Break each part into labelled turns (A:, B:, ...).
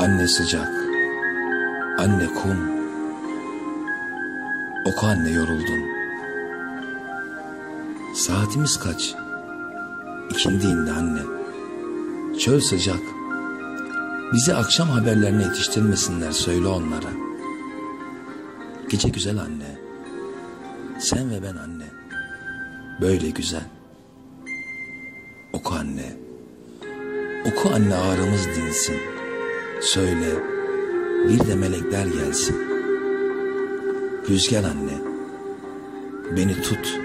A: Anne sıcak, anne kum. Oku anne yoruldum. Saatimiz kaç? İkindi indi anne. Çöl sıcak. Bizi akşam haberlerine yetiştirmesinler söyle onlara. Gece güzel anne. Sen ve ben anne. Böyle güzel. Oku anne. Oku anne ağrımız dinsin. Söyle bir de melekler gelsin. Rüzgar anne. Beni tut.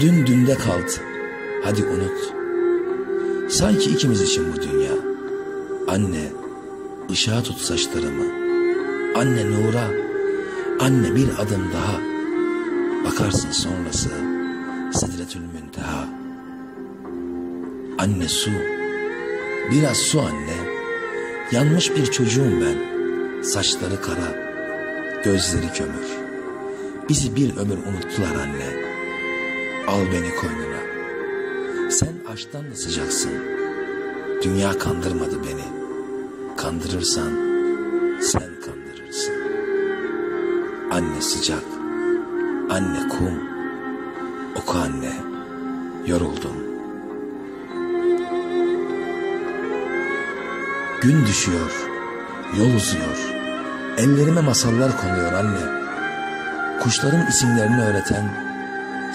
A: Dün dünde kaldı. Hadi unut. Sanki ikimiz için bu dünya. Anne, ışığa tut saçlarımı. Anne nura, anne bir adım daha. Bakarsın sonrası Sidretül Münteha. Anne su, biraz su anne. Yanmış bir çocuğum ben. Saçları kara, gözleri kömür. Bizi bir ömür unuttular anne. Al beni koynuna. Sen aşktan da sıcaksın. Dünya kandırmadı beni. Kandırırsan sen kandırırsın. Anne sıcak. Anne kum. Oku anne. Yoruldum. Gün düşüyor. Yol uzuyor. Ellerime masallar konuyor anne. Kuşların isimlerini öğreten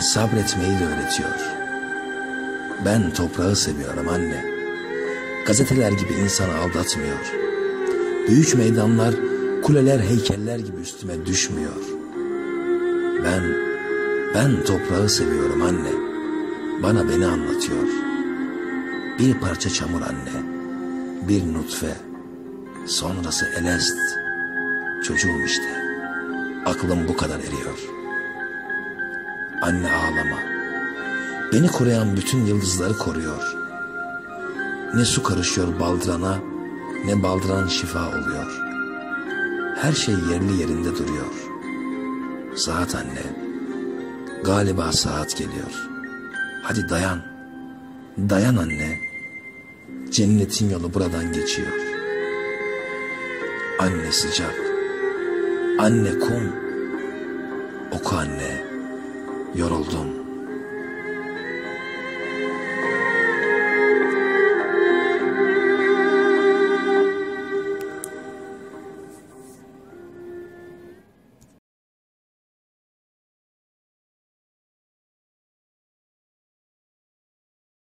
A: sabretmeyi de öğretiyor. Ben toprağı seviyorum anne. Gazeteler gibi insanı aldatmıyor. Büyük meydanlar, kuleler, heykeller gibi üstüme düşmüyor. Ben, ben toprağı seviyorum anne. Bana beni anlatıyor. Bir parça çamur anne, bir nutfe, sonrası elest. Çocuğum işte. Aklım bu kadar eriyor. Anne ağlama. Beni koruyan bütün yıldızları koruyor. Ne su karışıyor baldırana, ne baldıran şifa oluyor. Her şey yerli yerinde duruyor. Saat anne, galiba saat geliyor. Hadi dayan, dayan anne. Cennetin yolu buradan geçiyor. Anne sıcak, anne kum, oku anne, yoruldum.